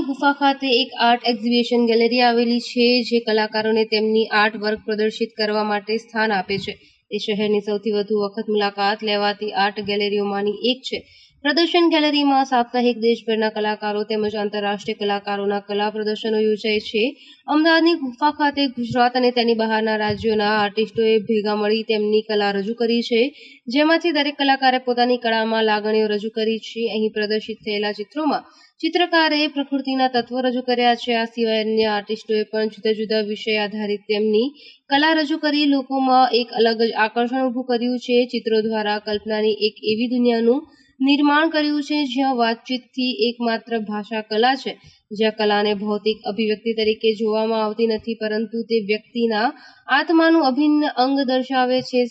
અમદાવાદની ગુફા ખાતે એક આર્ટ એક્ઝિબિશન ગેલેરી આવેલી છે, જે કલાકારોને તેમની આર્ટ વર્ક પ્રદર્શિત કરવા માટે સ્થાન આપે છે. એ શહેરની સૌથી વધુ વખત મુલાકાત લેવાતી આર્ટ ગેલેરીઓમાંની એક છે. પ્રદર્શન ગેલેરીમાં સાપ્તાહિક દેશભરના કલાકારો તેમજ આંતરરાષ્ટ્રીય કલાકારોના કલા પ્રદર્શનો યોજાય છે. અમદાવાદની ગુફા ખાતે ગુજરાત અને તેની બહારના રાજ્યોના આર્ટિસ્ટોએ ભેગા મળી તેમની કલા રજૂ કરી છે. જેમાંથી દરેક કલાકારે પોતાની કળામાં લાગણીઓ રજૂ કરી છે. અહીં પ્રદર્શિત થયેલા ચિત્રોમાં ચિત્રકારે પ્રકૃતિના તત્વો રજૂ કર્યા છે. આ સિવાય અન્ય આર્ટિસ્ટોએ પણ જુદા જુદા વિષય આધારિત તેમની કલા રજૂ કરી. લોકોમાં એક અલગ જ આકર્ષણ ઊભું કર્યું છે. ચિત્રો દ્વારા કલ્પનાની એક એવી દુનિયાનું નિર્માણ કર્યું છે, જ્યાં વાતચીતથી એકમાત્ર ભાષા કલા છે. જ્યાં કલાને ભૌતિક અભિવ્યક્તિ તરીકે જોવામાં આવતી નથી, પરંતુ તે વ્યક્તિના આત્માનું અભિન્ન અંગ દર્શાવે છે.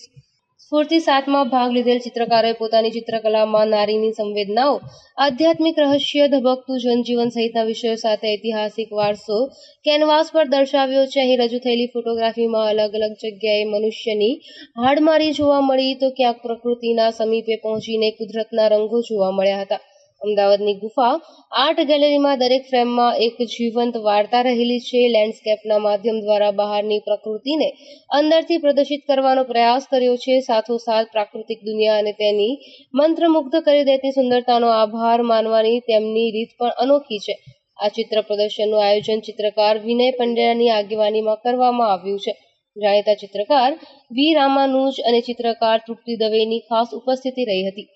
સ્ફૂર્તિ સાતમાં ભાગ લીધેલ ચિત્રકારોએ પોતાની ચિત્રકલામાં નારીની સંવેદનાઓ, આધ્યાત્મિક રહસ્ય ધબકતું જનજીવન સહિતના વિષયો સાથે ઐતિહાસિક વારસો, કેનવાસ પર દર્શાવ્યો છે. અહીં રજૂ થયેલી ફોટોગ્રાફીમાં અલગ અલગ જગ્યાએ મનુષ્યની હાડમારી જોવા મળી તો ક્યાંક પ્રકૃતિના સમીપે પહોંચીને કુદરતના રંગો જોવા મળ્યા હતા. અમદાવાદની ગુફા. આર્ટ ગેલેરીમાં દરેક ફ્રેમમાં એક જીવંત વાર્તા રહેલી છે. લેન્ડસ્કેપના માધ્યમ દ્વારા બહારની પ્રકૃતિને અંદરથી પ્રદર્શિત કરવાનો પ્રયાસ કર્યો છે. સાથોસાથ પ્રાકૃતિક દુનિયા અને તેની મંત્રમુગ્ધ કરી દેતી સુંદરતાનો આભાર માનવાની તેમની રીત પણ અનોખી છે. આ ચિત્ર પ્રદર્શનનું આયોજન ચિત્રકાર વિનય પંડ્યાની આગેવાનીમાં કરવામાં આવ્યું છે. જાણીતા ચિત્રકાર વી. રામાનુજ અને ચિત્રકાર તૃપ્તિ દવેની ખાસ ઉપસ્થિતિ રહી હતી.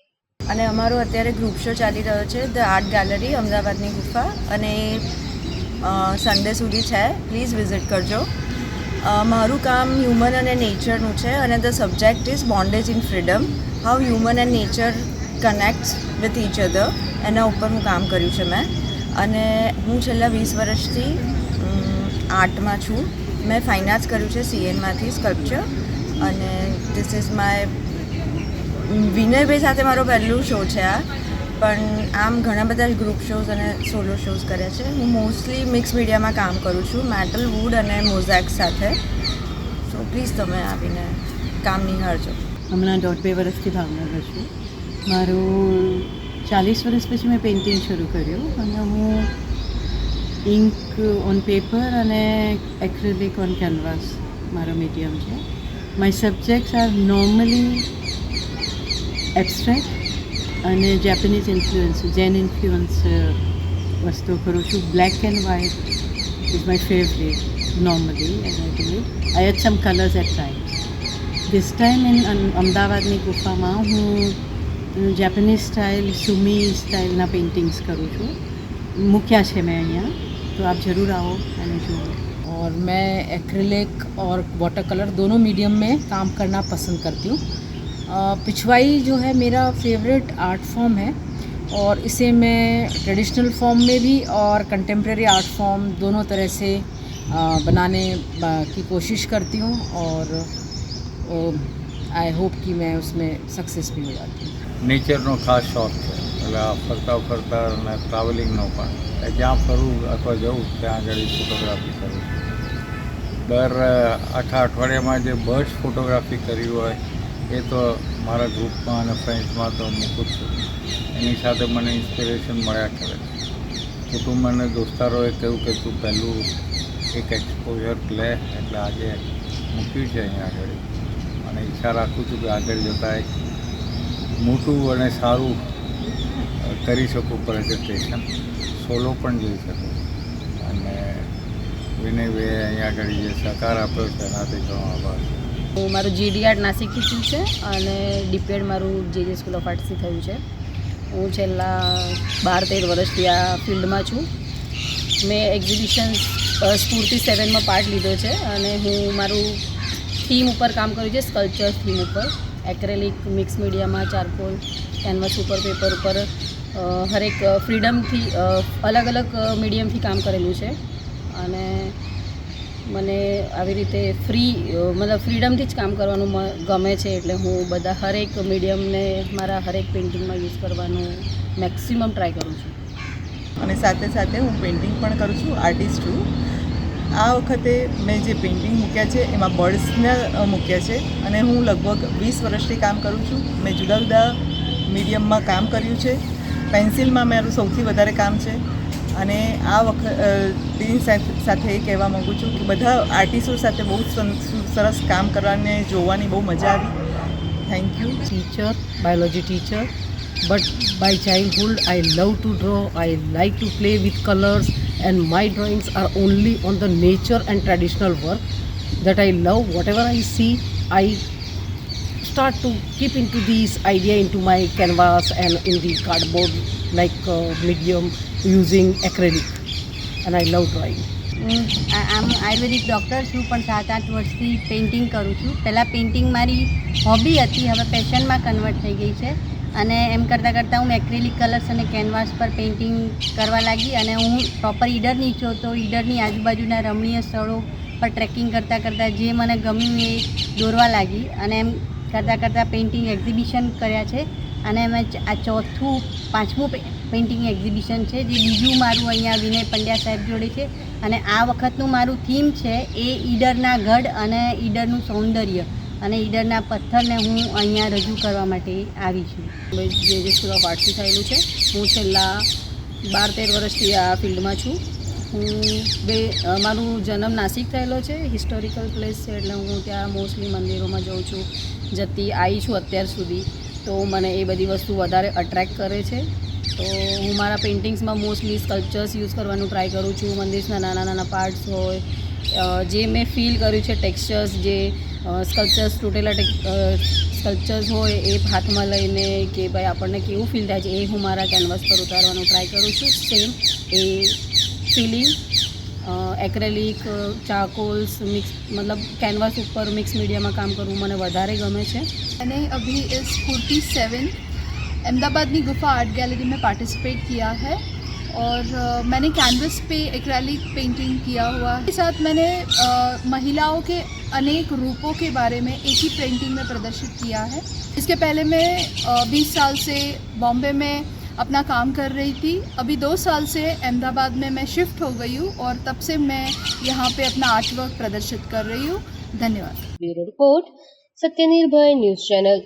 અને અમારો અત્યારે ગ્રુપ શો ચાલી રહ્યો છે ધ આર્ટ ગેલેરી અમદાવાદની ગુફા. અને સન્ડે સુધી છે. પ્લીઝ વિઝિટ કરજો. મારું કામ હ્યુમન અને નેચરનું છે અને the subject is bondage in freedom how human and nature connects with each other એના ઉપર હું કામ કર્યું છે મેં. અને હું છેલ્લા વીસ વર્ષથી આર્ટમાં છું. મેં ફાઇન આર્ટ્સ કર્યું છે સીએનમાંથી સ્કલ્પચર અને ધીસ ઇઝ માય વિનયભાઈ સાથે મારો પહેલું શો છે આ. પણ આમ ઘણા બધા ગ્રુપ શોઝ અને સોલો શોઝ કર્યા છે. હું મોસ્ટલી મિક્સ મીડિયામાં કામ કરું છું. મેટલ વુડ અને મોઝેક સાથે. સો પ્લીઝ તમે આવીને કામ નિહાળજો. હમણાં દોઢ બે વર્ષથી ભાવનગર છું. મારું ચાલીસ વર્ષ પછી મેં પેઇન્ટિંગ શરૂ કર્યું અને હું ઇન્ક ઓન પેપર અને એક્રેલિક ઓન કેનવાસ મારો મીડિયમ છે. My subjects are normally abstract અને જેપનીઝ ઇન્ફ્લુઅન્સ જેન ઇન્ફ્લુઅન્સ વસ્તુઓ કરું છું black and white is my favourite normally as I do it. I had some colours at times. This time in અમ- અમદાવાદની ગુફામાં હું જેપનીઝ સ્ટાઇલ સુમી સ્ટાઇલના paintings કરું છું મૂક્યા છે મેં અહીંયા તો આપ જરૂર આવો અને જુઓ और मैं एक्रिलिक और वाटर कलर दोनों मीडियम में काम करना पसंद करती हूँ अ, पिछवाई जो है मेरा फेवरेट आर्ट फॉर्म है और इसे मैं ट्रेडिशनल फॉर्म में भी और कंटेम्प्रेरी आर्ट फॉर्म दोनों तरह से अ, बनाने अ, की कोशिश करती हूँ और आई होप कि मैं उसमें सक्सेस भी हो जाती हूँ નેચરનો ખાસ શોખ છે એટલે આ ફરતા ફરતા અને ટ્રાવેલિંગનો પણ એટલે જ્યાં ફરું અથવા જવું ત્યાં આગળ ફોટોગ્રાફી કરું છું દર અ, આખા અઠવાડિયામાં જે બર્ડ્સ ફોટોગ્રાફી કરી હોય એ તો મારા ગ્રુપમાં અને ફ્રેન્ડ્સમાં તો મૂકું જ છું. એની સાથે મને ઇન્સ્પિરેશન મળ્યા કરે કુટુંબ અને દોસ્તારોએ કહ્યું કે તું પહેલું એક એક્સપોઝર લે, એટલે આજે મૂક્યું છે અહીંયા આગળ. અને ઈચ્છા રાખું છું કે આગળ જતાં એક મોટું અને સારું કરી શકું પ્રેઝન્ટેશન સોલો પણ જઈ શકું. અને વિનયભાઈએ અહીંયા આગળ જે સહકાર આપ્યો છે એનાથી ઘણો આભાર. હું મારું જીડી આર્ટ નાસિકથી થયું છે અને ડીપેડ મારું જે જે સ્કૂલ ઓફ આર્ટ્સથી થયું છે. હું છેલ્લા બાર તેર વર્ષથી આ ફિલ્ડમાં છું. મેં એક્ઝિબિશન સ્ફૂર્તિ સેવનમાં પાર્ટ લીધો છે અને હું મારું થીમ ઉપર કામ કર્યું છે, સ્કલ્પચર થીમ ઉપર. એક્રેલિક, મિક્સ મીડિયામાં ચારકોલ, કેનવસ ઉપર, પેપર ઉપર હરેક ફ્રીડમથી અલગ અલગ મીડિયમથી કામ કરેલું છે. અને મને આવી રીતે ફ્રી મતલબ ફ્રીડમથી જ કામ કરવાનું ગમે છે એટલે હું બધા હરેક મીડિયમને મારા હરેક પેઇન્ટિંગમાં યુઝ કરવાનું મેક્સિમમ ટ્રાય કરું છું. અને સાથે સાથે હું પેઇન્ટિંગ પણ કરું છું આર્ટિસ્ટ છું. આ વખતે મેં જે પેઇન્ટિંગ મૂક્યા છે, એમાં બર્ડ્સને મૂક્યા છે. અને હું લગભગ વીસ વર્ષથી કામ કરું છું. મેં જુદા જુદા મીડિયમમાં કામ કર્યું છે. પેન્સિલમાં મારું સૌથી વધારે કામ છે. અને આ વખત તેની સાથ- એ કહેવા માગું છું કે બધા આર્ટિસ્ટો સાથે બહુ સરસ કામ કરવાને જોવાની બહુ મજા આવી thank you teacher, biology teacher. But by childhood, I love to draw. I like to play with colors, and my drawings are only on the nature and traditional work that I love. Whatever I see, I start to keep into these idea into my canvas and in the cardboard like uh, medium using acrylic, and I love drawing. હું આમ આયુર્વેદિક doctor છું પણ સાત આઠ વર્ષથી painting કરું છું. પહેલાં પેઇન્ટિંગ મારી હોબી હતી હવે પેશનમાં કન્વર્ટ થઈ ગઈ છે. અને એમ કરતાં કરતાં હું એક્રેલિક કલર્સ અને કેનવાસ પર પેઇન્ટિંગ કરવા લાગી અને હું પ્રોપર ઈડરની છું તો ઈડરની આજુબાજુના રમણીય સ્થળો પર ટ્રેકિંગ કરતાં કરતાં જે મને ગમ્યું એ દોરવા લાગી. અને એમ કરતાં કરતાં પેઇન્ટિંગ એક્ઝિબિશન કર્યા છે. અને એમાં આ ચોથું, પાંચમું પેઇન્ટિંગ એક્ઝિબિશન છે, જે બીજું મારું અહીંયા વિનય પંડ્યા સાહેબ જોડે છે. અને આ વખતનું મારું થીમ છે, એ ઈડરના ગઢ અને ઈડરનું સૌંદર્ય. અને ઈડરના પથ્થરને હું અહીંયા રજૂ કરવા માટે આવી છું. જે જે સ્કૂલ ઓફ આર્ટથી થયેલું છે, હું છેલ્લા બાર તેર વર્ષથી આ ફિલ્ડમાં છું. હું બે, મારું જન્મ નાસિક થયેલો છે હિસ્ટોરિકલ પ્લેસ છે, એટલે હું ત્યાં મોસ્ટલી મંદિરોમાં જાઉં છું. જતી આવી છું અત્યાર સુધી. તો મને એ બધી વસ્તુ વધારે અટ્રેક્ટ કરે છે. તો હું મારા પેઇન્ટિંગ્સમાં મોસ્ટલી સ્કલ્પચર્સ યુઝ કરવાનું ટ્રાય કરું છું. મંદિરના નાના નાના પાર્ટ્સ હોય જે મેં ફીલ કર્યું છે ટેક્સચર્સ જે સ્કલ્પચર્સ તૂટેલા સ્કલ્પચર્સ હોય એ હાથમાં લઈને કે ભાઈ આપણને કેવું ફીલ થાય છે એ હું મારા કેનવાસ પર ઉતારવાનું ટ્રાય કરું છું. સેમ એ ફિલિંગ એક્રેલિક ચાકોલ્સ મિક્સ મતલબ કેનવાસ ઉપર મિક્સ મીડિયામાં કામ કરવું મને વધારે ગમે છે मैंने अभी इस फोर्टी सेवन अहमदाबाद में गुफा आर्ट गैलरी में पार्टिसिपेट किया है और अ, मैंने कैनवस पे एक्रेलिक पेंटिंग किया हुआ है साथ मैंने अ, महिलाओं के अनेक रूपों के बारे में एक ही पेंटिंग में प्रदर्शित किया है इसके पहले मैं बीस साल से बॉम्बे में अपना काम कर रही थी। अभी दो साल से अहमदाबाद में मैं शिफ्ट हो गई हूँ और तब से मैं यहाँ पे अपना आर्ट वर्क प्रदर्शित कर रही हूँ। धन्यवाद। Bureau report, सत्यनिर्भय news channel.